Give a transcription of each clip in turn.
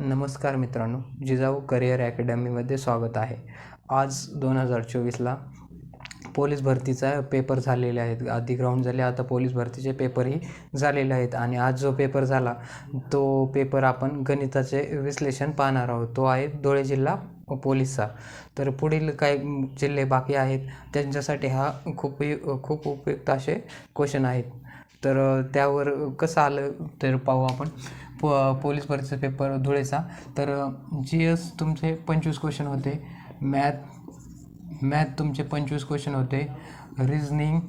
नमस्कार मित्रांनो जिजाऊ करिअर अकॅडमीमध्ये स्वागत आहे. आज दोन हजार चोवीसला पोलीस भरतीचा पेपर झालेले आहेत. आधी ग्राउंड झाले आता पोलीस भरतीचे पेपरही झालेले आहेत. आणि आज जो पेपर झाला तो पेपर आपण गणिताचे विश्लेषण पाहणार आहोत. तो आहे धुळे जिल्हा पोलीसचा. तर पुढील काही जिल्हे बाकी आहेत त्यांच्यासाठी हा खूप खूप उपयुक्त असे क्वेश्चन आहेत. तर त्यावर कसं आलं तर पाहू आपण. प पोलीस भरतीचा पेपर धुळेचा. तर जी एस तुमचे पंचवीस क्वेश्चन होते. मॅथ मॅथ तुमचे पंचवीस क्वेश्चन होते. रिझनिंग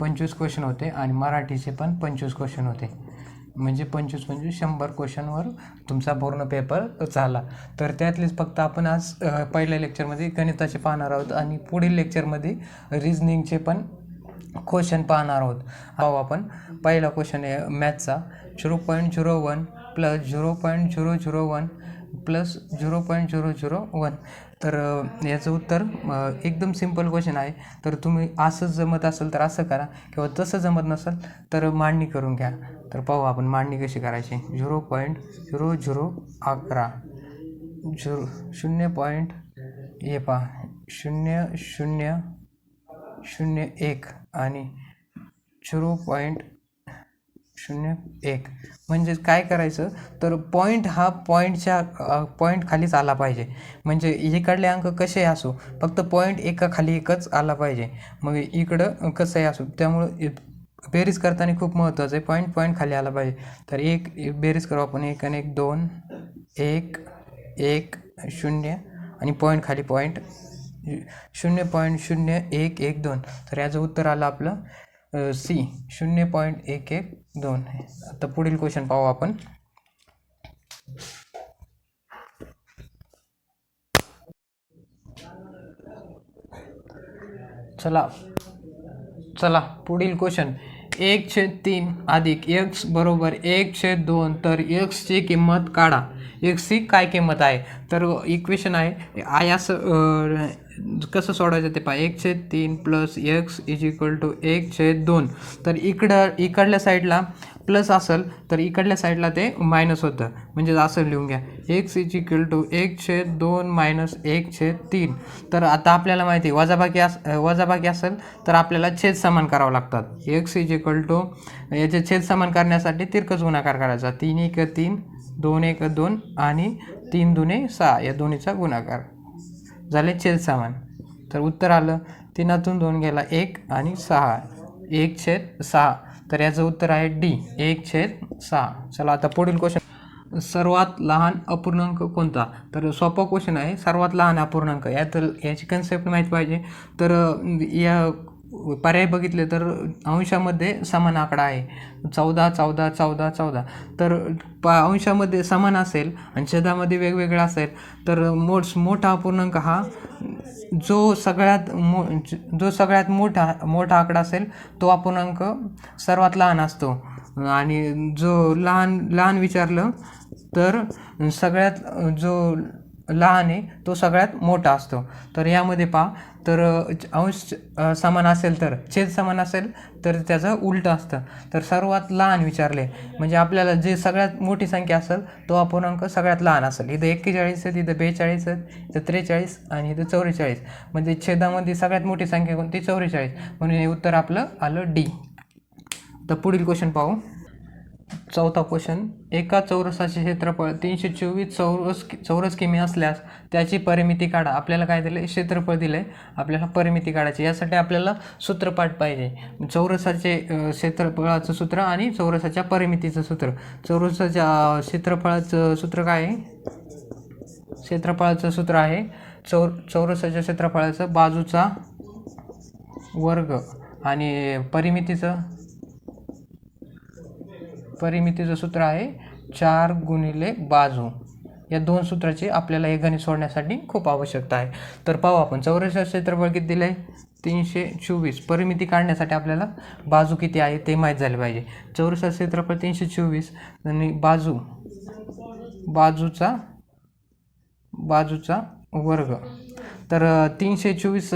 पंचवीस क्वेश्चन होते आणि मराठीचे पण पंचवीस क्वेश्चन होते. म्हणजे पंचवीस पंचवीस शंभर क्वेश्चनवर तुमचा पूर्ण पेपर झाला. तर त्यातलेच फक्त आपण आज पहिल्या लेक्चरमध्ये गणिताचे पाहणार आहोत आणि पुढील लेक्चरमध्ये रिझनिंगचे पण क्वेश्चन पाहणार आहोत. आहो आपण पहिला क्वेश्चन आहे मॅथचा zero point zero one plus zero point zero zero one plus zero point zero zero one तर याचं उत्तर एकदम सिंपल क्वेश्चन आहे. तर तुम्ही असंच जमत असेल तर असं करा किंवा तसं जमत नसेल तर मांडणी करून घ्या. तर पाहू आपण मांडणी कशी करायची. झिरो पॉईंट झिरो झिरो अकरा. झिरो शून्य पॉईंट हे पहा. शून्य शून्य शून्य एक आणि झिरो पॉईंट शून्य एक. म्हणजेच काय करायचं? तर पॉईंट हा पॉईंटच्या पॉईंट खालीच आला पाहिजे. म्हणजे इकडले अंक कसे असो फक्त पॉईंट एका खाली एकच आला पाहिजे. मग इकडं कसंही असो त्यामुळं बेरीज करताना खूप महत्त्वाचं आहे. पॉईंट पॉईंट खाली आला पाहिजे. तर एक बेरीज करू आपण. एक आणि एक दोन एक एक शून्य आणि पॉईंट खाली पॉईंट शून्य पॉईंट शून्य एक एक दोन. तर याचं उत्तर आलं आपलं. सी शून्य पॉईंट एक एक दोन आता पुढील क्वेश्चन पाहू आपण. चला. चला पुढील क्वेश्चन एक छेद तीन अधिक एक्स बरोबर एक छेद दोन तर एक्सची किंमत काढा. एक्सची काय किंमत आहे? तर इक्वेशन आहे आयास कसं सोडायचं ते पहा. एक छेद तीन plus x is equal to एक छेद दोन. तर इकडं इकडल्या साईडला प्लस असेल तर इकडल्या साईडला ते मायनस होतं. म्हणजे असं लिहून घ्या. एक्स इज इक्वल टू एक छेद दोन मायनस एक छेद तीन. तर आता आपल्याला माहिती आहे वजाबाकी अस वजाबाकी असेल तर आपल्याला छेद समान करावं लागतात. एक्स इज इक्वल टू याचे छेद समान करण्यासाठी तिरकस गुणाकार करायचा. तीन एक तीन दोन एक दोन आणि तीन दुने सहा. या दोन्हीचा गुणाकार. झाले छेद सामान. तर उत्तर आलं तीनातून दोन गेला एक आणि सहा. एक छेद सहा. तर याचं उत्तर आहे डी. एक छेद सहा. चला आता पुढील क्वेश्चन सर्वात लहान अपूर्णांक कोणता? तर सोपा क्वेश्चन आहे सर्वात लहान अपूर्णांक. यात याची कन्सेप्ट माहीत पाहिजे. तर या पर्याय बघितले तर अंशामध्ये समान आकडा आहे. चौदा चौदा चौदा चौदा. तर प अंशामध्ये समान असेल आणि छेदामध्ये वेगवेगळा असेल तर मोठ मोठा अपूर्णांक हा जो सगळ्यात मो जो सगळ्यात मोठा मोठा आकडा असेल तो अपूर्णांक सर्वात लहान असतो. आणि जो लहान लहान विचारलं तर सगळ्यात जो लहान आहे तो सगळ्यात मोठा असतो. तर यामध्ये पहा तर अंश समान असेल तर छेद समान असेल तर त्याचं उलटं असतं. तर सर्वात लहान विचारले म्हणजे आपल्याला जे सगळ्यात मोठी संख्या असेल तो अपूर्णांक सगळ्यात लहान असेल. इथं एक्केचाळीस आहेत इथं बेचाळीस आहेत इथं त्रेचाळीस आणि इथं चौवेचाळीस. म्हणजे छेदामध्ये सगळ्यात मोठी संख्या कोणती? चौवेचाळीस. म्हणून हे उत्तर आपलं आलं डी तर पुढील क्वेश्चन पाहू. चौथा क्वेश्चन एका चौरसाचे क्षेत्रफळ तीनशे चोवीस चौरस चौरस किमी असल्यास त्याची परिमिती काढा. आपल्याला काय दिलं क्षेत्रफळ दिलं आहे आपल्याला परिमिती काढायची यासाठी आपल्याला सूत्रपाठ पाहिजे. चौरसाचे क्षेत्रफळाचं सूत्र आणि चौरसाच्या परिमितीचं सूत्र. चौरसाच्या क्षेत्रफळाचं सूत्र काय आहे? क्षेत्रफळाचं सूत्र आहे. चौर चौरसाच्या क्षेत्रफळाचं बाजूचा वर्ग आणि परिमितीचं? परिमितीचं सूत्र आहे चार गुणिले बाजू. या दोन सूत्राची आपल्याला हे गणित सोडण्यासाठी खूप आवश्यकता आहे. तर पाहू आपण चौरस क्षेत्रफळ किती दिलं आहे तीनशे चोवीस. परिमिती काढण्यासाठी आपल्याला बाजू किती आहे ते माहीत झाले पाहिजे. चौरस क्षेत्रफळ तीनशे चोवीस आणि बाजू बाजूचा बाजूचा वर्ग. तर तीनशे चोवीस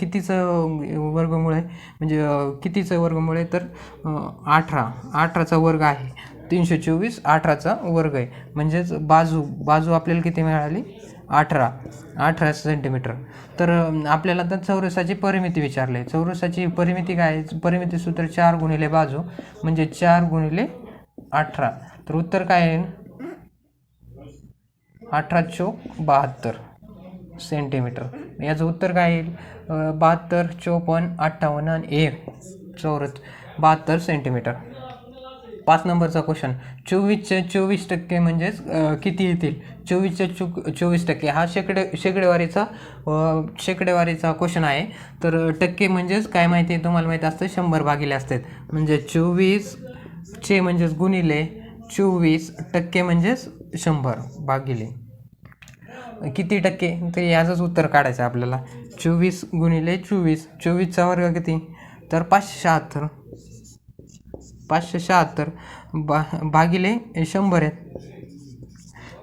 कितीचं वर्गमूळ आहे म्हणजे कितीचं वर्गमूळ आहे तर अठरा. अठराचा वर्ग आहे. तीनशे चोवीस अठराचा वर्ग आहे. म्हणजेच बाजू बाजू आपल्याला किती मिळाली? अठरा. अठरा सेंटीमीटर. तर आपल्याला तर चौरसाची परिमिती विचारली आहे. चौरसाची परिमिती काय? आहे? परिमिती सूत्र चार गुणिले बाजू म्हणजे चार गुणिले अठरा. तर उत्तर काय आहे अठरा चोक बहात्तर. सेंटीमीटर. याचं उत्तर काय येईल? बहात्तर चोपन्न अठ्ठावन्न आणि एक चौरस बहात्तर सेंटीमीटर. पाच नंबरचा क्वेश्चन चोवीसचे चोवीस टक्के म्हणजेच किती येतील? चोवीसचे चो चोवीस टक्के. हा शेकडे शेकडेवारीचा शेकडेवारीचा क्वेश्चन आहे. तर टक्के म्हणजेच काय माहिती आहे? तुम्हाला माहिती असतं शंभर भागिले असतात. म्हणजे चोवीसचे म्हणजेच गुणिले चोवीस टक्के म्हणजेच शंभर भागिले. किती टक्के? तर याचंच उत्तर काढायचं आहे आपल्याला. चोवीस गुणिले चोवीस. चोवीसचा वर्ग किती? तर पाचशे शहात्तर. पाचशे शहात्तर बा भागिले शंभर आहेत.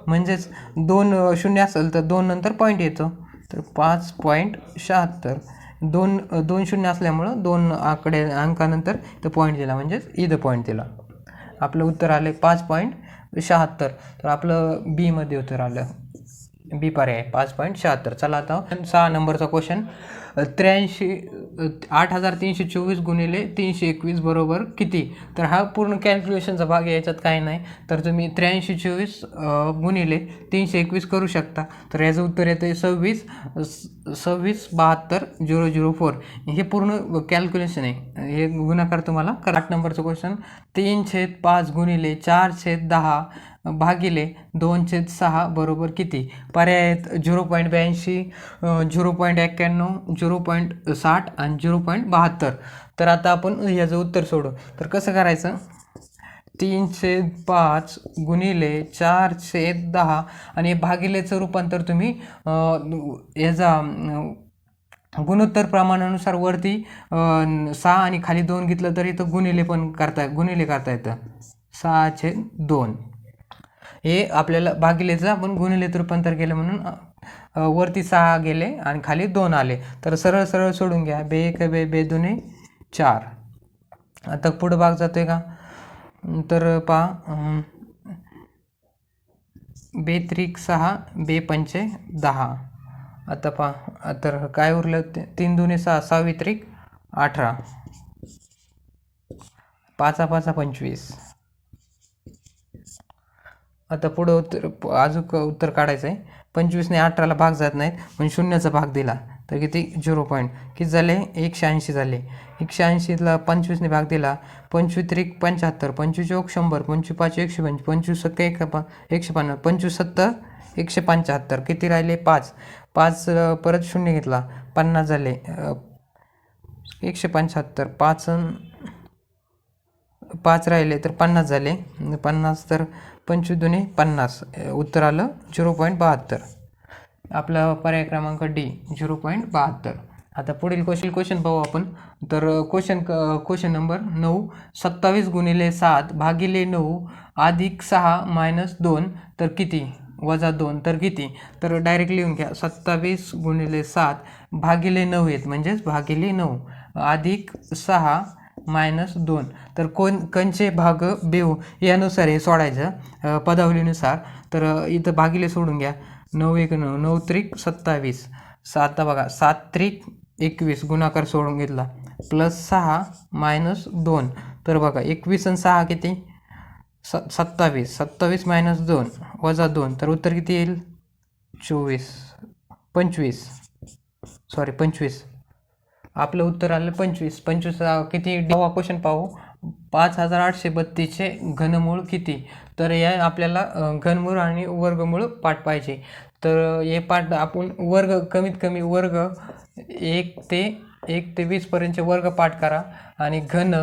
म्हणजेच दोन शून्य असेल तर दोन नंतर पॉईंट येतो. तर पाच पॉईंट शहात्तर. दोन दोन शून्य असल्यामुळं दोन आकडे अंकानंतर तर पॉईंट दिला. म्हणजेच इथं पॉईंट दिला. आपलं उत्तर आलं पाच पॉईंट शहात्तर. तर आपलं बीमध्ये उत्तर आलं. बी पर्याय पाच पॉईंट शहात्तर. चला आता सहा नंबरचा क्वेश्चन त्र्याऐंशी आठ हजार तीनशे चोवीस गुणिले तीनशे एकवीस बरोबर किती? तर हा पूर्ण कॅल्क्युलेशनचा भाग आहे, याच्यात काय नाही. तर तुम्ही त्र्याऐंशी चोवीस गुणिले तीनशे एकवीस करू शकता. तर याचं उत्तर येतं आहे सव्वीस स- सव्वीस बहात्तर झिरो झिरो फोर. हे पूर्ण कॅल्क्युलेशन आहे. हे गुणाकार तुम्हाला करा. आठ नंबरचं क्वेश्चन तीन छेद पाच गुणिले चार छेद दहा. भागिले दोन छेद सहा बरोबर किती? पर्याय आहेत झिरो पॉईंट ब्याऐंशी झिरो पॉईंट एक्क्याण्णव झिरो पॉईंट साठ आणि झिरो पॉईंट बहात्तर. तर आता आपण ह्याचं उत्तर सोडू. तर कसं करायचं? तीन छेद पाच गुणिले चार छेद दहा आणि भागिलेचं रूपांतर तुम्ही ह्याचा याचा गुणोत्तर प्रमाणानुसार वरती सहा आणि खाली दोन घेतलं तरी इथं गुणिले पण करता गुणिले करता येतं. सहा छेद दोन. हे आपल्याला भागिलेचं आपण गुणिलेत रूपांतर केलं म्हणून वरती सहा गेले आणि खाली दोन आले. तर सरळ सरळ सोडून घ्या. बे एक बे बे दोन्ही चार. आता पुढं भाग आहे का? तर पहा बे त्रिक सहा बे पंचे दहा. आता पहा तर काय उरलं? ते- तीन दुने सहा सहावी त्रिक अठरा. पाचा पाचा पंचवीस. आता पुढं उत्तर प- अजून उत्तर काढायचं आहे. पंचवीसने अठराला भाग जात नाहीत पण शून्याचा भाग दिला. तर किती? Zero point. किती झाले? एकशे ऐंशी झाले. एकशे ऐंशीला पंचवीसने भाग दिला. पंचवीस त्रिक पंच्याहत्तर. पंचवीस चौक शंभर. पंचवीस पाच एकशे पंच पंचवीस सत्तर एक पा एकशे पन्नास. पंचवीस सत्तर एकशे पंच्याहत्तर. किती राहिले? पाच. पाच परत शून्य घेतला. पन्नास झाले. एकशे पंच्याहत्तर. पाच पाच राहिले तर पन्नास झाले. पन्नास तर पंचवीस दोन्ही पन्नास. उत्तर आलं झिरो पॉईंट बहात्तर. आपला पर्याय क्रमांक डी झिरो पॉईंट बहात्तर. आता पुढील क्वेश्चन क्वेश्चन पाहू आपण. तर क्वेश्चन क्वेश्चन नंबर नऊ सत्तावीस गुणिले सात भागिले नऊ अधिक सहा मायनस दोन तर किती? वजा दोन तर किती? तर डायरेक्ट लिहून घ्या. सत्तावीस गुणिले सात भागिले नऊ आहेत. म्हणजेच भागिले नऊ अधिक सहा मायनस दोन. तर कोण कंचे भाग बेव यानुसार हे सोडायचं पदावलीनुसार. तर इथं भागिले सोडून घ्या. नऊ एक नऊ नऊ त्रिक सत्तावीस. सात बघा सात त्रिक एकवीस गुणाकार सोडून घेतला. प्लस सहा मायनस दोन. तर बघा एकवीस आणि सहा किती? स सत्तावीस. सत्तावीस मायनस दोन वजा दोन. तर उत्तर किती येईल? चोवीस. पंचवीस. सॉरी पंचवीस. आपलं उत्तर आलं पंचवीस. पंचवीस किती? डावा क्वेश्चन पाहू. पाच हजार आठशे बत्तीसचे घनमूळ किती? तर या आपल्याला घनमूळ आणि वर्गमूळ पाठ पाहिजे. तर हे पाठ आपण वर्ग कमीत कमी वर्ग एक ते एक ते वीसपर्यंतचे वर्ग पाठ करा. आणि घन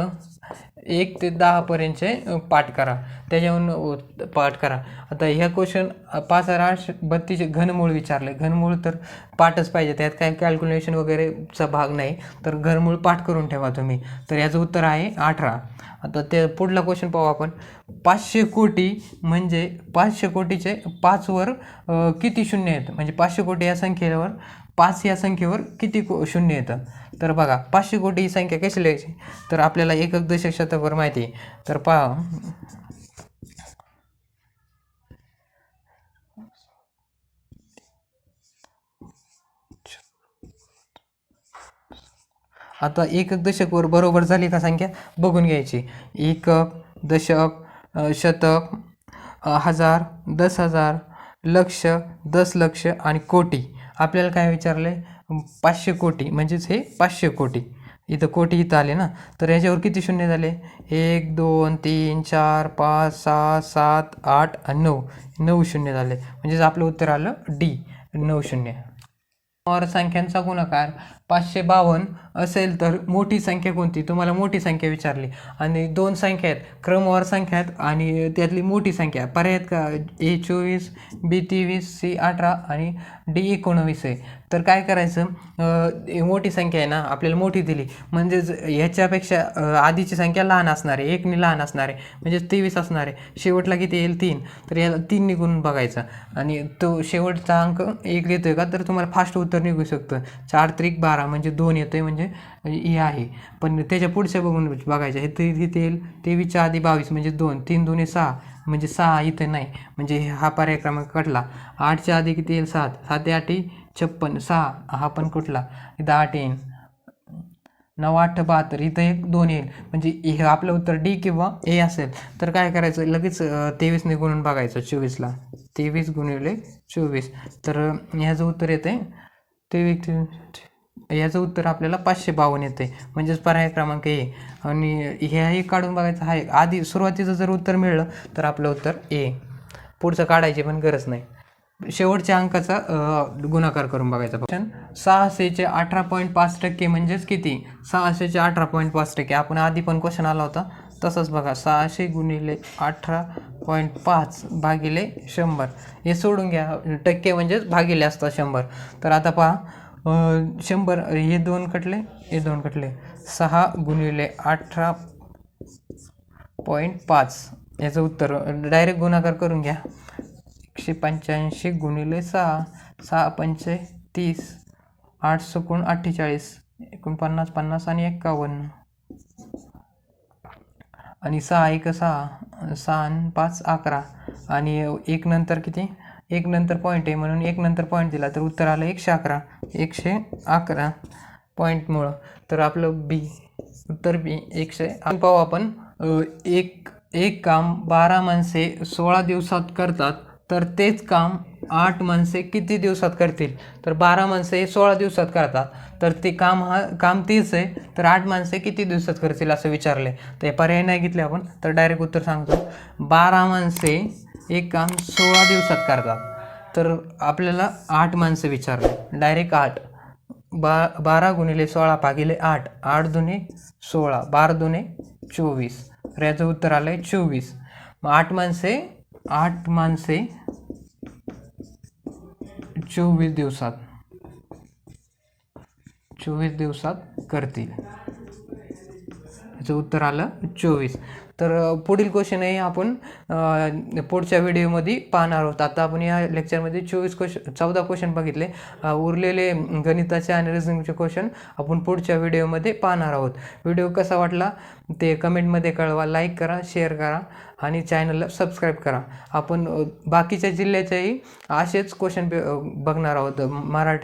एक ते दहापर्यंतचे पाठ करा. त्याच्याहून पाठ करा. आता ह्या क्वेश्चन पाच हजार आठशे बत्तीसचे घनमूळ विचारले. घनमूळ तर पाठच पाहिजे. त्यात काय कॅल्क्युलेशन वगैरेचा भाग नाही. तर घनमूळ पाठ करून ठेवा तुम्ही. तर याचं उत्तर आहे अठरा. आता ते पुढला क्वेश्चन पाहू आपण. पाचशे कोटी म्हणजे पाचशे कोटीचे पाचवर किती शून्य आहेत? म्हणजे पाचशे कोटी या संख्येवर पाच या संख्येवर किती को शून्य येतं? तर बघा पाचशे कोटी ही संख्या कशी लिहायची? तर आपल्याला एकक दशक शतकभर माहिती तर पा आता एकक दशकवर बरोबर झाली का संख्या? बघून घ्यायची. एकक दशक शतक हजार दस हजार लक्ष दस लक्ष आणि कोटी. आपल्याला काय विचारलं आहे पाचशे कोटी म्हणजेच हे पाचशे कोटी. इथं कोटी इथं आले ना? तर याच्यावर किती शून्य झाले? एक दोन तीन चार पाच सहा सात आठ आणि नऊ. नऊ शून्य झाले. म्हणजेच आपलं उत्तर आलं डी नऊ शून्य. क्रमवार संख्यांचा गुणाकार पाचशे बावन्न असेल तर मोठी संख्या कोणती? तुम्हाला मोठी संख्या विचारली. आणि दोन संख्या आहेत. क्रमवार संख्या आहेत आणि त्यातली मोठी संख्या. पर्याय का? ए चोवीस बी तेवीस सी अठरा आणि डी एकोणवीस आहे. तर काय करायचं? मोठी संख्या आहे ना आपल्याला मोठी दिली. म्हणजेच ह्याच्यापेक्षा आधीची संख्या लहान असणार आहे. एकने लहान असणार आहे. म्हणजे तेवीस असणार आहे. शेवटला किती येईल? तीन. तर याला तीन निघून बघायचा. आणि तो शेवटचा अंक एक येतोय का? तर तुम्हाला फास्ट उत्तर निघू शकतं. चार त्रिक बारा म्हणजे दोन येतोय म्हणजे हे आहे. पण त्याच्या पुढच्या बघून बघायचं. हे ते इथे येईल? तेवीसच्या आधी बावीस म्हणजे दोन. तीन दोन्ही सहा. म्हणजे सहा इथं नाही. म्हणजे हा पर्याय क्रमांक कटला आठच्या आधी किती येईल? सात. सात आठी छप्पन. सहा. हा पण कुठला? इथं आठ येईल नऊ आठ बहात्तर. इथं एक दोन येईल. म्हणजे हे आपलं उत्तर डी किंवा ए असेल. तर काय करायचं? लगेच तेवीसने गुणून बघायचं चोवीसला तेवीस गुणिले चोवीस. तर ह्याचं उत्तर येते तेवीस तेवीस- याचं उत्तर आपल्याला पाचशे बावन्न आहे म्हणजेच पर्याय क्रमांक ए. आणि ह्याही काढून बघायचं आहे. आधी सुरुवातीचं जर उत्तर मिळलं तर आपलं उत्तर ए. पुढचं काढायची पण गरज नाही. शेवटच्या अंकाचा गुणाकार करून बघायचा क्वेश्चन सहाशेचे अठरा पॉईंट पाच टक्के म्हणजेच किती? सहाशेचे अठरा पॉईंट पाच टक्के. आपण आधी पण क्वेश्चन आला होता. तसंच बघा. सहाशे गुणिले अठरा पॉईंट पाच भागिले शंभर. हे सोडून घ्या. टक्के म्हणजेच भागिले असतात शंभर. तर आता पहा. शंभर हे दोन कटले हे दोन कटले. सहा गुणिले अठरा पॉईंट पाच. याचं उत्तर डायरेक्ट गुणाकार करून घ्या. एकशे पंच्याऐंशी गुणिले सहा सहा पंचे तीस आठ सुकून अठ्ठेचाळीस एकोणपन्नास पन्नास आणि एक्कावन्न. आणि सहा एक सहा सहा पाच अकरा. आणि एक नंतर किती? एक नंतर पॉईंट आहे म्हणून एक नंतर पॉईंट दिला तर उत्तर आलं एकशे अकरा एकशे अकरा पॉईंटमुळं तर आपलं बी उत्तर बी एकशे पाहू आपण एक एक काम बारा माणसे सोळा दिवसात करतात तर तेच काम आठ माणसे किती दिवसात करतील? तर बारा माणसे सोळा दिवसात करतात. तर ते काम हा काम तेच आहे तर आठ माणसे किती दिवसात करतील असं विचारले तर हे पर्याय नाही घेतले आपण तर डायरेक्ट उत्तर सांगतो. बारा माणसे एक काम सोळा दिवसात करतात तर आपल्याला आठ माणसं विचारले. डायरेक्ट आठ. बा बारा गुणिले सोळा भागिले आठ. आठ दुने सोळा. बारा दुने चोवीस. तर याचं उत्तर आलं आहे चोवीस. मग आठ माणसे आठ माणसे चोवीस दिवसात. चोवीस दिवसात करतील. याचं उत्तर आलं चोवीस. तर पुढील क्वेश्चनही आपण पुढच्या व्हिडिओमध्ये पाहणार आहोत. आता आपण या लेक्चरमध्ये चोवीस क्वेश्चन चौदा क्वेश्चन बघितले. उरलेले गणिताचे आणि रिझनिंगचे क्वेश्चन आपण पुढच्या व्हिडिओमध्ये पाहणार आहोत. व्हिडिओ कसा वाटला? ते कमेंटमध्ये कळवा. लाईक करा शेअर करा आणि चॅनलला सबस्क्राईब करा. आपण बाकीच्या जिल्ह्याच्याही असेच क्वेश्चन बघणार आहोत. मराठी